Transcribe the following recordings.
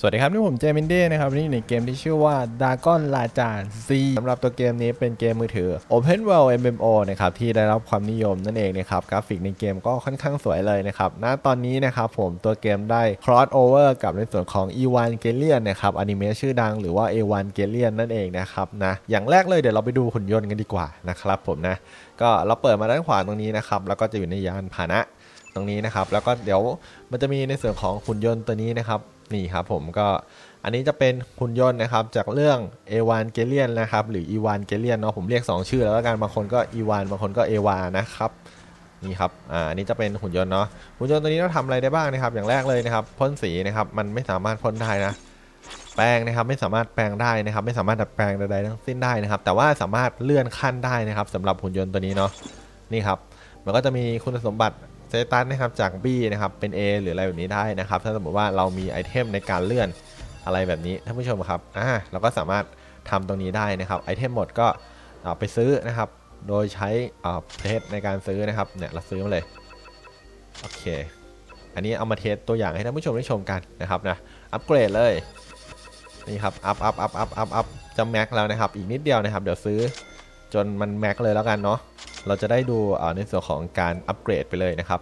สวัสดีครับ นี่ผมเจมินเด้นะครับ นี่ในเกมที่ชื่อว่า d a g o n ลาจาน Z สำหรับตัวเกมนี้เป็นเกมมือถือ Open World MMO นะครับ ที่ได้รับความนิยมนั่นเองนะครับ กราฟิกในเกมก็ค่อนข้างสวยเลยนะครับ ณ ตอนนี้นะครับผมตัวเกมได้ cross over กับในส่วนของ E1 g a l i a n นะครับอนิเมะชื่อดังหรือว่า A1 g a l i a n นั่นเองนะครับนะ อย่างแรกเลยเดี๋ยวเราไปดูหุ่นยนต์กันดีกว่านะครับผมนะ ก็เราเปิดมาด้านขวาตรงนี้นะครับ แล้วก็จะอยู่ในยานพาหนะตรงนี้นะครับ แล้วก็เดี๋ยวมันจะมีในส่วนของหุ่นยนต์ตัวนี้นะครับ นี่ครับผมก็อันนี้จะเป็นหุ่นยนต์นะครับจากเรื่อง A1 g a l i a n นนะครับหรือ E1 g a l i a n เนาะผมเรียก 2 ชื่อแล้วกันบางคนก็ E1 บางคนก็ A1 นะครับนี่ครับ อ่า อันนี้จะเป็นหุ่นยนต์เนาะ หุ่นยนต์ตัวนี้เราทำอะไรได้บ้างนะครับ อย่างแรกเลยนะครับ พ่นสีนะครับ มันไม่สามารถพ่นได้นะ แปลงนะครับ ไม่สามารถแปลงได้นะครับ ไม่สามารถดัดแปลงใดๆทั้งสิ้นได้นะครับ แต่ว่าสามารถเลื่อนขั้นได้นะครับสำหรับหุ่นยนต์ตัวนี้เนาะ นี่ครับ มันก็จะมีคุณสมบัติ เซตัสนะครับจาก B นะครับเป็น A หรืออะไรแบบนี้ได้นะครับ ถ้าสมมติว่าเรามีไอเทมในการเลื่อนอะไรแบบนี้ท่านผู้ชมครับอ่าเราก็สามารถทำตรงนี้ได้นะครับไอเทมหมดก็เอาไปซื้อนะครับ โดยใช้เพชรในการซื้อนะครับเนี่ยเราซื้อมาเลยโอเค อันนี้เอามาเทสตัวอย่างให้ท่านผู้ชมได้ชมกันนะครับนะอัปเกรดเลยนี่ครับอัพอัพอัพอัพอัพอัพจะแม็กแล้วนะครับ อีกนิดเดียวนะครับ เดี๋ยวซื้อ จนมันแม็กเลยแล้วกันเนาะเราจะได้ดูในส่วนของการอัปเกรดไปเลยนะครับ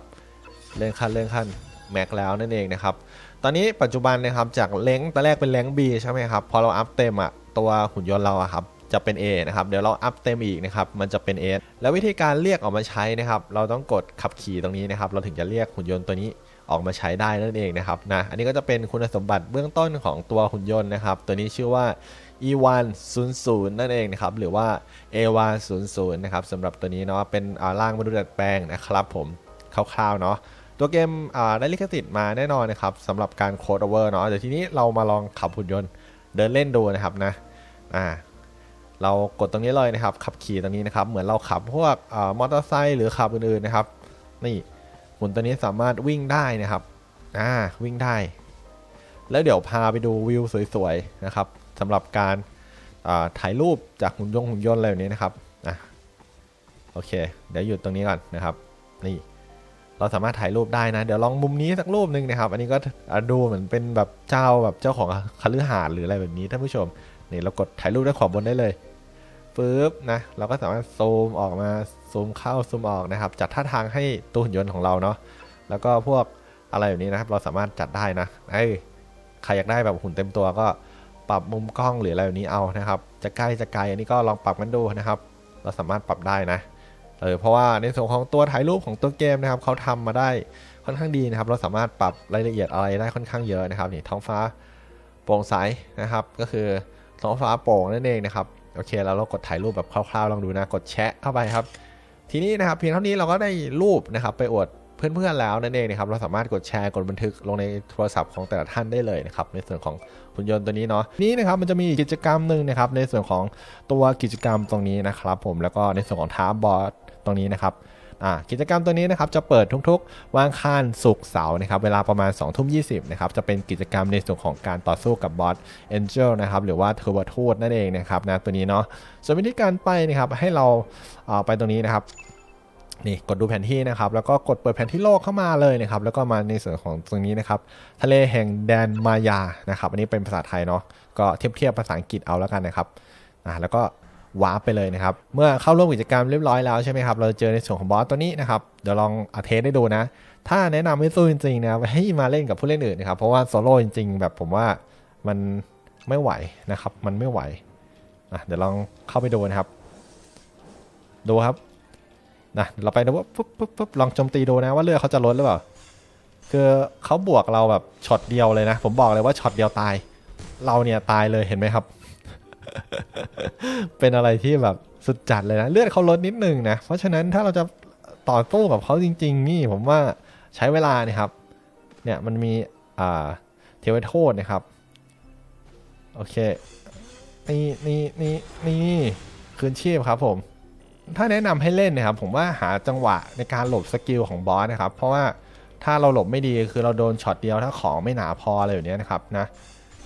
เลื่อนขั้นเลื่อนขั้นแม็กแล้วนั่นเองนะครับตอนนี้ปัจจุบันนะครับจากเล้งตอนแรกเป็นเล้ง B ใช่ไหมครับพอเราอัพเต็มอะตัวหุ่นยนต์เราอะครับจะเป็น A นะครับเดี๋ยวเราอัพเต็มอีกนะครับมันจะเป็น A แล้ววิธีการเรียกออกมาใช้นะครับ เราต้องกดขับขี่ตรงนี้นะครับ เราถึงจะเรียกหุ่นยนต์ตัวนี้ ออกมาใช้ได้นั่นเองนะครับนะอันนี้ก็จะเป็นคุณสมบัติเบื้องต้นของตัวหุ่นยนต์นะครับ ตัวนี้ชื่อว่า E1 00นั่นเองนะครับหรือว่า A1 00นะครับสำหรับตัวนี้เนาะเป็นร่างมนุษย์ดัดแปลงนะครับผมคร่าวๆเนาะตัวเกมได้ลิขสิทธิ์มาแน่นอนนะครับสำหรับการโคดอเวอร์เนาะเดี๋ยวทีนี้เรามาลองขับหุ่นยนต์เดินเล่นดูนะครับนะอ่าเรากดตรงนี้เลยนะครับขับขี่ตรงนี้นะครับเหมือนเราขับพวกมอเตอร์ไซค์หรือขับอื่นๆนะครับนี่ หุ่นตัวนี้สามารถวิ่งได้นะครับ อ่า วิ่งได้ แล้วเดี๋ยวพาไปดูวิวสวยๆนะครับสำหรับการถ่ายรูปจากหุ่นยนต์หุ่นยนต์อะไรแบบนี้นะครับอะโอเค เดี๋ยวหยุดตรงนี้ก่อนนะครับ นี่ เราสามารถถ่ายรูปได้นะ เดี๋ยวลองมุมนี้สักรูปหนึ่งนะครับ อันนี้ก็อะดูเหมือนเป็นแบบเจ้าแบบเจ้าของคฤหาสน์หรืออะไรแบบนี้ท่านผู้ชม นี่เรากดถ่ายรูปด้านขวาบนได้เลย ปึ๊บนะเราก็สามารถซูมออกมาซูมเข้าซูมออกนะครับ จัดท่าทางให้ตัวหุ่นยนต์ของเราเนาะแล้วก็พวกอะไรแบบนี้นะครับ เราสามารถจัดได้นะไอ้ใครอยากได้แบบหุ่นเต็มตัวก็ปรับมุมกล้องหรืออะไรแบบนี้เอานะครับ จะใกล้จะไกลอันนี้ก็ลองปรับกันดูนะครับ เราสามารถปรับได้นะเออเพราะว่าในส่วนของตัวถ่ายรูปของตัวเกมนะครับเขาทำมาได้ค่อนข้างดีนะครับ เราสามารถปรับรายละเอียดอะไรได้ค่อนข้างเยอะนะครับนี่ท้องฟ้าโปร่งใสนะครับ ก็คือท้องฟ้าโปร่งนั่นเองนะครับ โอเคแล้วเรากดถ่ายรูปแบบคร่าวๆลองดูนะกดแชะเข้าไปครับ ทีนี้นะครับเพียงเท่านี้เราก็ได้รูปนะครับไปอวดเพื่อนๆแล้วนั่นเองนะครับเราสามารถกดแชร์กดบันทึกลงในโทรศัพท์ของแต่ละท่านได้เลยนะครับในส่วนของหุ่นยนต์ตัวนี้เนาะนี้นะครับมันจะมีกิจกรรมหนึ่งนะครับในส่วนของตัวกิจกรรมตรงนี้นะครับผมแล้วก็ในส่วนของทาร์บอร์ดตรงนี้นะครับ กิจกรรมตัวนี้นะครับจะเปิดทุกๆวันคารศุกร์เสาร์นะครับเวลาประมาณ2องทุ่มยีนะครับจะเป็นกิจกรรมในส่วนของการต่อสู้กับบอส Angel นะครับหรือว่าเทอร์บทูดนั่นเองนะครับนะตัวนี้เนาะส่วนวิธีการไปนะครับให้เราาไปตรงนี้นะครับนี่กดดูแผนที่นะครับ แล้วก็กดเปิดแผนที่โลกเข้ามาเลยนะครับ แล้วก็มาในส่วนของตรงนี้นะครับ ทะเลแห่งแดนมายานะครับ อันนี้เป็นภาษาไทยเนาะก็เทียบเทียบภาษาอังกฤษเอาแล้วกันนะครับอ่าแล้วก็ วาร์ปไปเลยนะครับ เมื่อเข้าร่วมกิจกรรมเรียบร้อยแล้วใช่ไหมครับ เราเจอในส่วนของบอสตัวนี้นะครับ เดี๋ยวลองอเทสได้ดูนะ ถ้าแนะนำให้สู้จริงๆนะให้มาเล่นกับผู้เล่นอื่นนะครับ เพราะว่าโซโล่จริงๆ แบบผมว่ามันไม่ไหวนะครับ มันไม่ไหวอะเดี๋ยวลองเข้าไปดูนะครับ ดูครับนะเราไปดูว่าปุ๊บปุ๊บปุ๊บลองโจมตีดูนะว่าเลือดเขาจะลดหรือเปล่าคือเขาบวกเราแบบช็อตเดียวเลยนะ ผมบอกเลยว่าช็อตเดียวตาย เราเนี่ยตายเลยเห็นไหมครับ เป็นอะไรที่แบบสุดจัดเลยนะ เลือดเขาลดนิดนึงนะ เพราะฉะนั้นถ้าเราจะต่อสู้กับเขาจริง ๆ นี่ผมว่าใช้เวลานี่ครับ เนี่ยมันมีอ่าเทวโทษนะครับ โอเค นี่นี่นี่นี่คืนชีพครับผม ถ้าแนะนำให้เล่นนะครับ ผมว่าหาจังหวะในการหลบสกิลของบอสนะครับ เพราะว่าถ้าเราหลบไม่ดีคือเราโดนช็อตเดียวถ้าของไม่หนาพออะไรอย่างเนี้ยนะครับนะ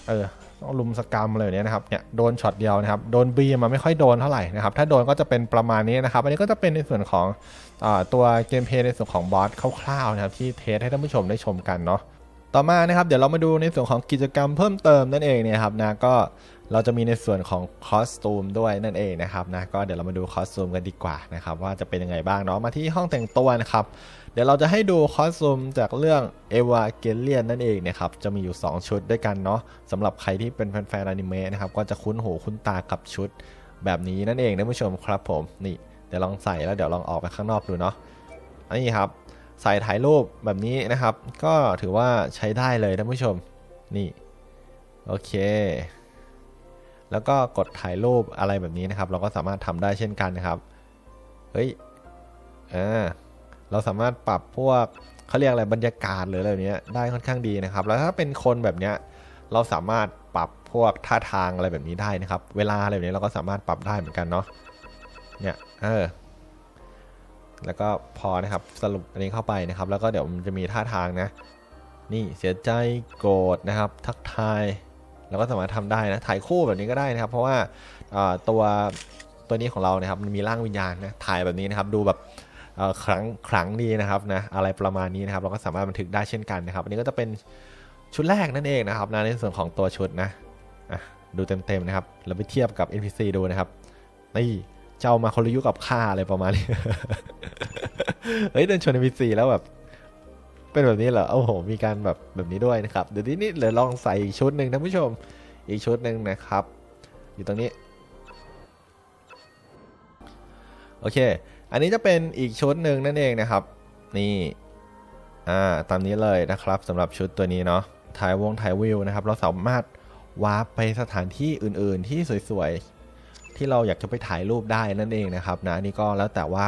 เออ ลุมสกรรมอะไรอย่างเนี้ยนะครับเนี่ยโดนช็อตเดียวนะครับโดนบีมาไม่ค่อยโดนเท่าไหร่นะครับถ้าโดนก็จะเป็นประมาณนี้นะครับอันนี้ก็จะเป็นในส่วนของอตัวเกมเพย์ในส่วนของบอสคร่าวๆนะครับที่เทสให้ท่านผู้ชมได้ชมกันเนาะต่อมานะครับเดี๋ยวเรามาดูในส่วนของกิจกรรมเพิ่มเติมนั่นเองเนี่ยครับนะก็ เราจะมีในส่วนของคอสตูมด้วยนั่นเองนะครับนะก็เดี๋ยวเรามาดูคอสตูมกันดีกว่านะครับว่าจะเป็นยังไงบ้างเนาะมาที่ห้องแต่งตัวนะครับเดี๋ยวเราจะให้ดูคอสตูมจากเรื่องเอวาเกเลียนนั่นเองนะครับจะมีอยู่ 2 ชุดด้วยกันเนาะสำหรับใครที่เป็นแฟนๆอนิเมะนะครับก็จะคุ้นหูคุ้นตากับชุดแบบนี้นั่นเองท่านผู้ชมครับผมนี่เดี๋ยวลองใส่แล้วเดี๋ยวลองออกไปข้างนอกดูเนาะนนี้ครับใส่ถ่ายรูปแบบนี้นะครับ ก็ถือว่าใช้ได้เลยท่านผู้ชมนี่โอเค แล้วก็กดถ่ายรูปอะไรแบบนี้นะครับ เราก็สามารถทำได้เช่นกันนะครับเฮ้ยอ่าเราสามารถปรับพวกเขาเรียกอะไรบรรยากาศหรืออะไรเนี้ยได้ค่อนข้างดีนะครับ แล้วถ้าเป็นคนแบบเนี้ยเราสามารถปรับพวกท่าทางอะไรแบบนี้ได้นะครับ เวลาอะไรแบบนี้เราก็สามารถปรับได้เหมือนกันเนาะเนี่ยเออแล้วก็พอนะครับสรุปอันนี้เข้าไปนะครับ แล้วก็เดี๋ยวมันจะมีท่าทางนะ นี่เสียใจโกรธนะครับ ทักทาย เราก็สามารถทำได้นะถ่ายคู่แบบนี้ก็ได้นะครับ เพราะว่าตัวตัวนี้ของเรานะครับมันมีร่างวิญญาณนะถ่ายแบบนี้นะครับ ดูแบบครั้งครั้งดีนะครับนะอะไรประมาณนี้นะครับ เราก็สามารถบันทึกได้เช่นกันนะครับ อันนี้ก็จะเป็นชุดแรกนั่นเองนะครับนะในส่วนของตัวชุดนะดูเต็มๆนะครับเราไปเทียบกับ NPC ดูนะครับนี่เจ้ามาคนละยุกับข้าอะไรประมาณนี้เฮ้ยเดินชน NPC แล้วแบบ เป็นแบบนี้เหรอโอ้โห มีการแบบแบบนี้ด้วยนะครับ เดี๋ยวทีนี้เดี๋ยวลองใส่อีกชุดหนึ่งท่านผู้ชม อีกชุดหนึ่งนะครับ อยู่ตรงนี้ โอเค อันนี้จะเป็นอีกชุดหนึ่งนั่นเองนะครับ นี่ อ่า ตามนี้เลยนะครับสำหรับชุดตัวนี้เนาะ ถ่ายวงถ่ายวิวนะครับ เราสามารถวาร์ปไปสถานที่อื่น ๆ ที่สวย ๆ ที่เราอยากจะไปถ่ายรูปได้นั่นเองนะครับนะอันนี่ก็แล้วแต่ว่า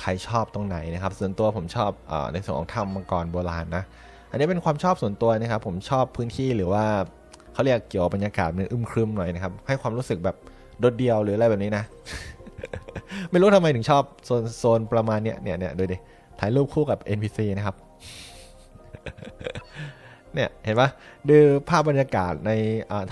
ใครชอบตรงไหนนะครับ ส่วนตัวผมชอบอในส่วนของถ้ำมังกรโบราณนะ อันนี้เป็นความชอบส่วนตัวนะครับ ผมชอบพื้นที่หรือว่าเขาเรียกเกี่ยวกับบรรยากาศมันอึมครึมหน่อยนะครับ ให้ความรู้สึกแบบโดดเดี่ยวหรืออะไรแบบนี้นะ ไม่รู้ทำไมถึงชอบโซนโซนประมาณเนี้ยเนี่ยเนี่ยดูดิถ่ายรูปคู่กับ NPC นะครับ เนี่ยเห็นปะดูภาพบรรยากาศใน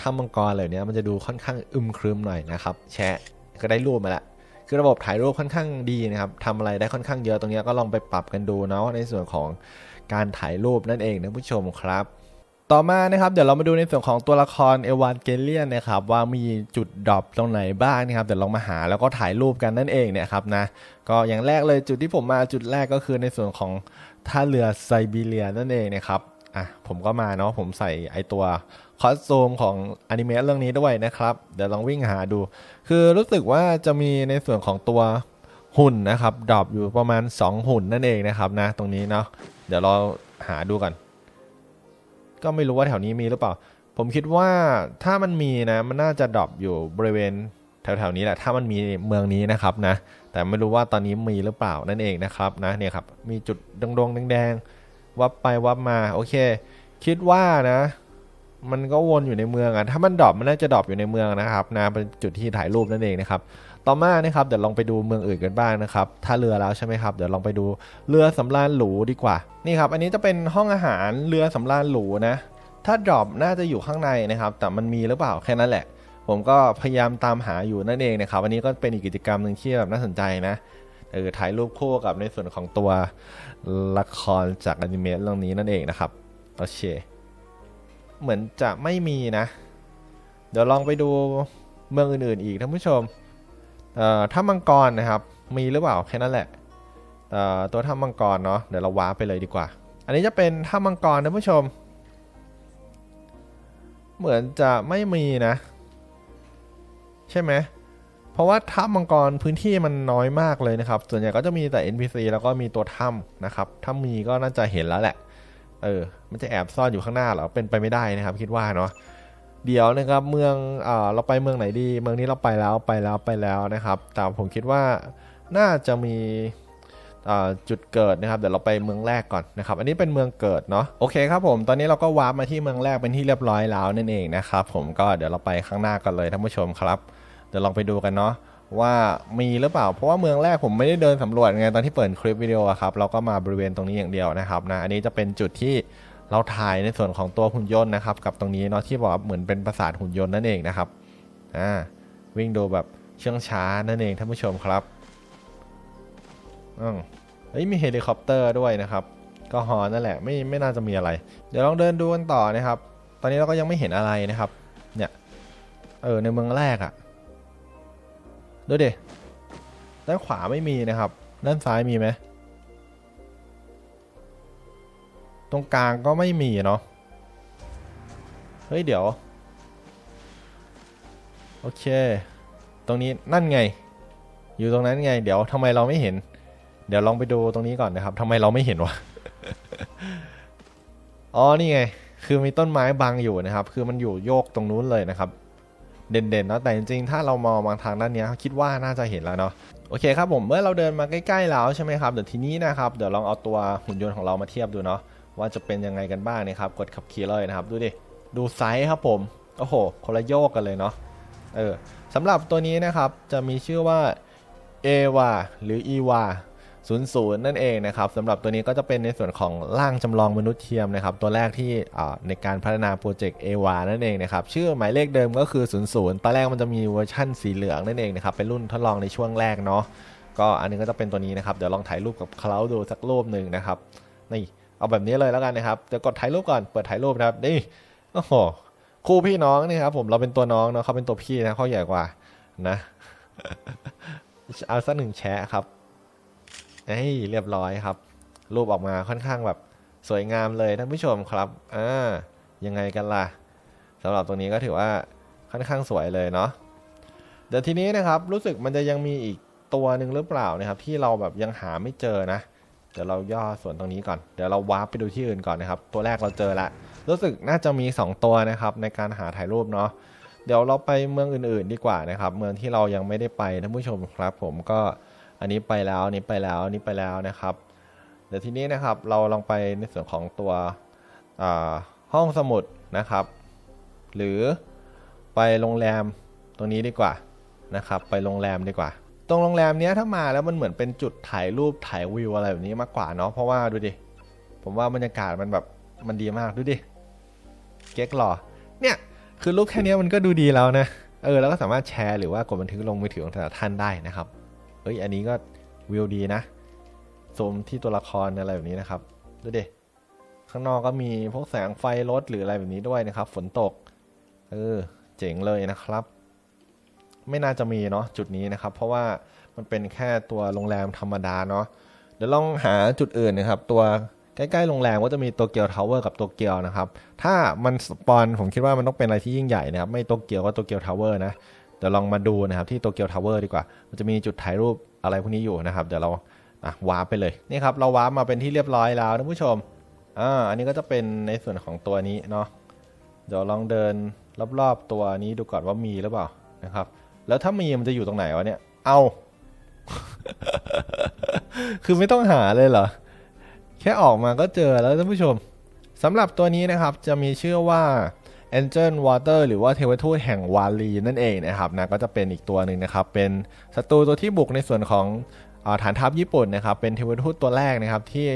ถ้ำมังกรอะไรเนี้ยมันจะดูค่อนข้างอึมครึมหน่อยนะครับ แชะก็ได้รูปมาแล้ว คือระบบถ่ายรูปค่อนข้างดีนะครับทำอะไรได้ค่อนข้างเยอะตรงนี้ก็ลองไปปรับกันดูเนาะในส่วนของการถ่ายรูปนั่นเองนะผู้ชมครับ ต่อมานะครับเดี๋ยวเรามาดูในส่วนของตัวละครเอวานเกเลียนนะครับว่ามีจุดดรอปตรงไหนบ้างนะครับเดี๋ยวลองมาหาแล้วก็ถ่ายรูปกันนั่นเองเนี่ยครับนะก็อย่างแรกเลยจุดที่ผมมาจุดแรกก็คือในส่วนของท่าเรือไซบีเรียนั่นเองนะครับ อะผมก็มาเนาะผมใส่ไอตัวคอสตูมของอนิเมะเรื่องนี้ด้วยนะครับ เดี๋ยวลองวิ่งหาดู คือรู้สึกว่าจะมีในส่วนของตัวหุ่นนะครับดรอปอยู่ประมาณ 2 หุ่นนั่นเองนะครับนะตรงนี้เนาะเดี๋ยวเราหาดูกัน ก็ไม่รู้ว่าแถวนี้มีหรือเปล่า ผมคิดว่าถ้ามันมีนะมันน่าจะดรอปอยู่บริเวณแถวๆนี้แหละถ้ามันมีเมืองนี้นะครับนะแต่ไม่รู้ว่าตอนนี้มีหรือเปล่านั่นเองนะครับนะเนี่ยครับมีจุดดงๆแดงๆ วับไปวับมา โอเค คิดว่านะ มันก็วนอยู่ในเมืองอะถ้ามันดรอปมันน่าจะดรอปอยู่ในเมืองนะครับนะเป็นจุดที่ถ่ายรูปนั่นเองนะครับต่อมานะครับเดี๋ยวลองไปดูเมืองอื่นกันบ้างนะครับถ้าเรือแล้วใช่ไหมครับเดี๋ยวลองไปดูเรือสำราญหรูดีกว่านี่ครับ อันนี้จะเป็นห้องอาหารเรือสำราญหรูนะ ถ้าดรอปน่าจะอยู่ข้างในนะครับ แต่มันมีหรือเปล่าแค่นั้นแหละ ผมก็พยายามตามหาอยู่นั่นเองนะครับอันนี้ก็เป็นอีกกิจกรรมหนึ่งที่แบบน่าสนใจนะ เออถ่ายรูปคู่กับในส่วนของตัวละครจากอนิเมะเรื่องนี้นั่นเองนะครับโอเคเหมือนจะไม่มีนะ เดี๋ยวลองไปดูเมืองอื่นๆอีกท่านผู้ชมเอ่อถ้ำมังกรนะครับ มีหรือเปล่าแค่นั้นแหละเอ่อตัวถ้ำมังกรเนาะเดี๋ยวเราว้าไปเลยดีกว่า อันนี้จะเป็นถ้ำมังกรท่านผู้ชม เหมือนจะไม่มีนะ ใช่ไหมเพราะว่าถ้ำมังกรพื้นที่มันน้อยมากเลยนะครับ ส่วนใหญ่ก็จะมีแต่ NPC แล้วก็มีตัวถ้ำนะครับ ถ้ามีก็น่าจะเห็นแล้วแหละ เออ มันจะแอบซ่อนอยู่ข้างหน้าหรอ เป็นไปไม่ได้นะครับ คิดว่าเนาะ เดี๋ยวนะครับเมืองเอ่อเราไปเมืองไหนดี เมืองนี้เราไปแล้วไปแล้วไปแล้วนะครับ แต่ผมคิดว่าน่าจะมีเอ่อจุดเกิดนะครับเดี๋ยวเราไปเมืองแรกก่อนนะครับ อันนี้เป็นเมืองเกิดเนาะโอเคครับผมตอนนี้เราก็วาร์ปมาที่เมืองแรกเป็นที่เรียบร้อยแล้วนั่นเองนะครับผมก็เดี๋ยวเราไปข้างหน้ากันเลยท่านผู้ชมครับ ดี๋ยวลองไปดูกันเนาะว่ามีหรือเปล่า เพราะว่าเมืองแรกผมไม่ได้เดินสำรวจไงตอนที่เปิดคลิปวิดีโออะครับเราก็มาบริเวณตรงนี้อย่างเดียวนะครับนะอันนี้จะเป็นจุดที่เราถ่ายในส่วนของตัวหุ่นยนต์นะครับกับตรงนี้เนาะที่บอกว่าเหมือนเป็นปราสาทหุ่นยนต์นั่นเองนะครับอ่าวิ่งดูแบบเชื่องช้านั่นเองท่านผู้ชมครับอืมเฮ้ยมีเฮลิคอปเตอร์ด้วยนะครับ ก็ฮอนั่นแหละไม่ไม่น่าจะมีอะไร เดี๋ยวลองเดินดูกันต่อนะครับ ตอนนี้เราก็ยังไม่เห็นอะไรนะครับ เนี่ยเออในเมืองแรกอะ่ะ ดูดิด้านขวาไม่มีนะครับ ด้านซ้ายมีไหม ตรงกลางก็ไม่มีเนาะ เฮ้ย เดี๋ยว โอเค ตรงนี้นั่นไง อยู่ตรงนั้นไง เดี๋ยวทำไมเราไม่เห็น เดี๋ยวลองไปดูตรงนี้ก่อนนะครับทำไมเราไม่เห็นวะ อ๋อ นี่ไง คือมีต้นไม้บังอยู่นะครับ คือมันอยู่โยกตรงนู้นเลยนะครับ เด่นๆเนาะแต่จริงๆ ถ้าเรามองมาทางด้านนี้คิดว่าน่าจะเห็นแล้วเนาะโอเคครับผมเมื่อเราเดินมาใกล้ๆแล้วใช่ไหมครับเดี๋ยวทีนี้นะครับเดี๋ยวลองเอาตัวหุ่นยนต์ของเรามาเทียบดูเนาะว่าจะเป็นยังไงกันบ้างนะครับกดขับขี่เลยนะครับ ดูดิดูไซส์ครับผมโอ้โหคนละโยกกันเลยเนาะเออสำหรับตัวนี้นะครับจะมีชื่อว่าเอวาหรืออีวา 00 นั่นเองนะครับสำหรับตัวนี้ก็จะเป็นในส่วนของร่างจำลองมนุษย์เทียมนะครับตัวแรกที่ในการพัฒนาโปรเจกต์เอวานั่นเองนะครับชื่อหมายเลขเดิมก็คือ 00 ตอนแรกมันจะมีเวอร์ชั่นสีเหลืองนั่นเองนะครับเป็นรุ่นทดลองในช่วงแรกเนาะก็อันนี้ก็จะเป็นตัวนี้นะครับเดี๋ยวลองถ่ายรูปกับเขาดูสักรูปหนึ่งนะครับนี่เอาแบบนี้เลยแล้วกันนะครับเดี๋ยวกดถ่ายรูปก่อนเปิดถ่ายรูปนะครับนี่โอ้โหคู่พี่น้องนี่ครับผมเราเป็นตัวน้องเนาะเขาเป็นตัวพี่นะเขาใหญ่กว่านะเอาสักหนึ่งแชะครับ เฮ้ยเรียบร้อยครับ รูปออกมาค่อนข้างแบบสวยงามเลยท่านผู้ชมครับอ่ายังไงกันล่ะสำหรับตรงนี้ก็ถือว่าค่อนข้างสวยเลยเนาะเดี๋ยวทีนี้นะครับรู้สึกมันจะยังมีอีกตัวหนึ่งหรือเปล่านะครับ ที่เราแบบยังหาไม่เจอนะเดี๋ยวเราย่อส่วนตรงนี้ก่อน เดี๋ยวเราวาร์ปไปดูที่อื่นก่อนนะครับ ตัวแรกเราเจอละ รู้สึกน่าจะมี 2 ตัวนะครับในการหาถ่ายรูปเนาะ เดี๋ยวเราไปเมืองอื่นๆดีกว่านะครับ เมืองที่เรายังไม่ได้ไปท่านผู้ชมครับ ผมก็ อันนี้ไปแล้วอันนี้ไปแล้วอันนี้ไปแล้วนะครับเดี๋ยวทีนี้นะครับเราลองไปในส่วนของตัวห้องสมุดนะครับ หรือไปโรงแรมตรงนี้ดีกว่านะครับ ไปโรงแรมดีกว่า ตรงโรงแรมเนี้ยถ้ามาแล้วมันเหมือนเป็นจุดถ่ายรูปถ่ายวิวอะไรแบบนี้มากกว่าเนาะเพราะว่าดูดิผมว่าบรรยากาศมันแบบมันดีมากดูดิเก๊กหล่อเนี่ยคือรูปแค่เนี้ยมันก็ดูดีแล้วนะเออแล้วก็สามารถแชร์หรือว่ากดบันทึกลงมือถือของแต่ละท่านได้นะครับ เอ้ยอันนี้ก็วิวดีนะซูมที่ตัวละครอะไรแบบนี้นะครับดูดิข้างนอกก็มีพวกแสงไฟรถหรืออะไรแบบนี้ด้วยนะครับ ฝนตก เออเจ๋งเลยนะครับ ไม่น่าจะมีเนาะจุดนี้นะครับ เพราะว่ามันเป็นแค่ตัวโรงแรมธรรมดาเนาะเดี๋ยวลองหาจุดอื่นนะครับ ตัวใกล้ๆโรงแรมก็จะมีโตเกียวทาวเวอร์กับโตเกียวนะครับ ถ้ามันสปอนผมคิดว่ามันต้องเป็นอะไรที่ยิ่งใหญ่นะครับ ไม่โตเกียวก็โตเกียวทาวเวอร์นะ ดี๋ยวลองมาดูนะครับที่โตเกียวทาวเวอร์ดีกว่า มันจะมีจุดถ่ายรูปอะไรพวกนี้อยู่นะครับเดี๋ยวเราอะวาร์ปไปเลยนี่ครับเราวาร์ปมาเป็นที่เรียบร้อยแล้วท่านผู้ชมอ่าอันนี้ก็จะเป็นในส่วนของตัวนี้เนาะเดี๋ยวลองเดินรอบๆตัวนี้ดูก่อนว่ามีหรือเปล่านะครับ แล้วถ้ามีมันจะอยู่ตรงไหนวะเนี่ยเอาคือไม่ต้องหาเลยเหรอ แค่ออกมาก็เจอแล้วท่านผู้ชมสำหรับตัวนี้นะครับจะมีชื่อว่า Angel Water หรือว่าเทวทูตแห่งวาลีนั่นเองนะครับนะก็จะเป็นอีกตัวหนึ่งนะครับ เป็นศัตรูตัวที่บุกในส่วนของอฐานทัพญี่ปุ่นนะครับเป็นเทวทูตตัวแรกนะครับที่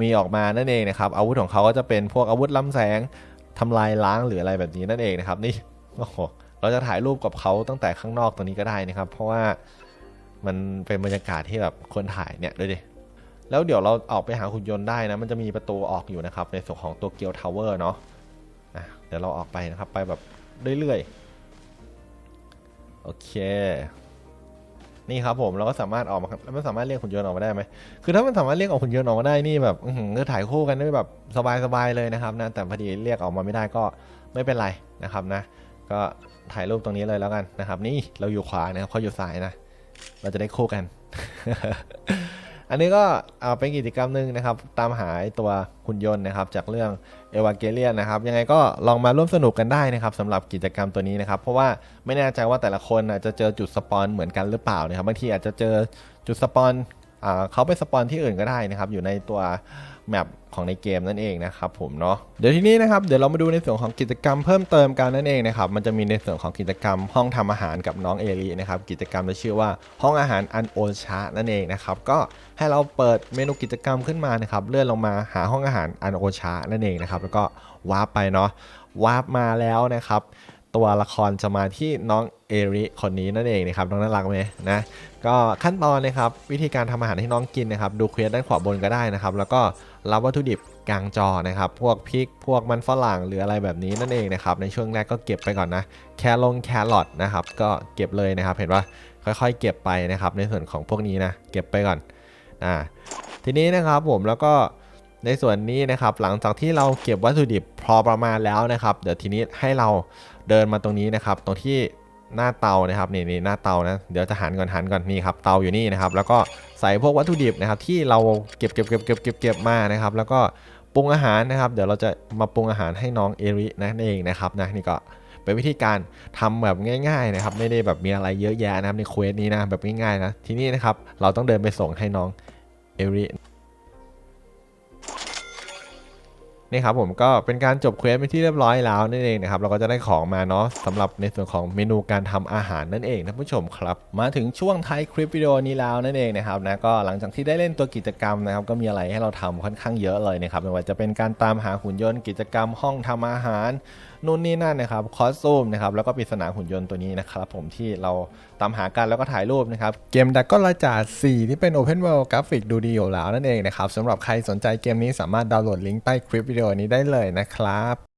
มีออกมานั่นเองนะครับอาวุธของเขาก็จะเป็นพวกอาวุธล้ำแสงทำลายล้างหรืออะไรแบบนี้นั่นเองนะครับนี่โอ้โหเราจะถ่ายรูปกับเขาตั้งแต่ข้างนอกตรงนี้ก็ได้นะครับ เพราะว่ามันเป็นบรรยากาศที่แบบคนถ่ายเนี่ยดูดิแล้วเดี๋ยวเราออกไปหาหุ่นยนต์ได้นะมันจะมีประตูออกอยู่นะครับในส่วนของตัวเกียวทาวเวอร์เนาะ ดี๋ยวเราออกไปนะครับ ไปแบบเรื่อยๆ โอเค นี่ครับผมเราก็สามารถออกมาแล้วมันสามารถเรียกหุ่นยนต์ออกมาได้ไหมคือถ้ามันสามารถเรียกออกหุ่นยนต์ออกมาได้นี่แบบอือหือก็ถ่ายคู่กันได้แบบสบายๆเลยนะครับนะแต่พอดีเรียกออกมาไม่ได้ก็ไม่เป็นไรนะครับนะ ก็ถ่ายรูปตรงนี้เลยแล้วกันนะครับ นี่เราอยู่ขวานะครับเขาอยู่ซ้ายนะ เราจะได้คู่กัน อันนี้ก็เอาเป็นกิจกรรมหนึ่งนะครับ ตามหาตัวหุ่นยนต์นะครับ จากเรื่องเอวาเกเลียนนะครับ ยังไงก็ลองมาร่วมสนุกกันได้นะครับสำหรับกิจกรรมตัวนี้นะครับ เพราะว่าไม่แน่ใจว่าแต่ละคนอาจจะเจอจุดสปอนเหมือนกันหรือเปล่านะครับบางทีอาจจะเจอจุดสปอนอเขาไปสปอนที่อื่นก็ได้นะครับ อยู่ในตัว แมปของในเกมนั่นเองนะครับผมเนาะเดี๋ยวทีนี้นะครับเดี๋ยวเรามาดูในส่วนของกิจกรรมเพิ่มเติมกันนั่นเองนะครับมันจะมีในส่วนของกิจกรรมห้องทำอาหารกับน้องเอลีนะครับกิจกรรมจะชื่อว่าห้องอาหารอันโอชานั่นเองนะครับก็ให้เราเปิดเมนูกิจกรรมขึ้นมานะครับเลื่อนลงมาหาห้องอาหารอันโอชานั่นเองนะครับแล้วก็วาร์ปไปเนาะวาร์ปมาแล้วนะครับตัวละครจะมาที่น้องเอริคนนี้นั่นเองนะครับน้องน่ารักไหมนะก็ขั้นตอนนะครับวิธีการทำอาหารให้น้องกินนะครับดูเควสด้านขวาบนก็ได้นะครับ แล้วก็ รับวัตถุดิบกลางจอนะครับ พวกพริก พวกมันฝรั่งหรืออะไรแบบนี้นั่นเองนะครับ ในช่วงแรกก็เก็บไปก่อนนะ แคลงแครอทนะครับ ก็เก็บเลยนะครับ เห็นว่าค่อยๆ เก็บไปนะครับ ในส่วนของพวกนี้นะ เก็บไปก่อน อ่า ทีนี้นะครับผม แล้วก็ในส่วนนี้นะครับ หลังจากที่เราเก็บวัตถุดิบพอประมาณแล้วนะครับ เดี๋ยวทีนี้ให้เราเดินมาตรงนี้นะครับ ตรงที่หน้าเตานะครับนี่นี่หน้าเตานะ เดี๋ยวจะหันก่อนหันก่อนนี่ครับ เตาอยู่นี่นะครับ แล้วก็ ใส่พวกวัตถุดิบนะครับที่เราเก็บเก็บเก็บเก็บเก็บเก็บมานะครับ แล้วก็ปรุงอาหารนะครับ เดี๋ยวเราจะมาปรุงอาหารให้น้องเอรินั่นเองนะครับนะนี่ก็เป็นวิธีการทำแบบง่ายๆนะครับ ไม่ได้แบบมีอะไรเยอะแยะนะครับในเควสนี้นะแบบง่ายๆนะทีนี้นะครับเราต้องเดินไปส่งให้น้องเอริ นี่ครับผมก็เป็นการจบเควสไปที่เรียบร้อยแล้วนั่นเองนะครับเราก็จะได้ของมาเนาะสำหรับในส่วนของเมนูการทำอาหารนั่นเองท่านผู้ชมครับ มาถึงช่วงท้ายคลิปวิดีโอนี้แล้วนั่นเองนะครับนะก็หลังจากที่ได้เล่นตัวกิจกรรมนะครับก็มีอะไรให้เราทำค่อนข้างเยอะเลยนะครับไม่ว่าจะเป็นการตามหาหุ่นยนต์กิจกรรมห้องทำอาหาร นู่นนี่นั่นนะครับคอสตูมนะครับแล้วก็ปริศนาหุ่นยนต์ตัวนี้นะครับผมที่เราตามหากันแล้วก็ถ่ายรูปนะครับเกมดักก็ละจาด4ที่เป็น Open World กราฟิกดูดีอยู่แล้วนั่นเองนะครับสำหรับใครสนใจเกมนี้สามารถดาวน์โหลดลิงก์ใต้คลิปวิดีโอนี้ได้เลยนะครับ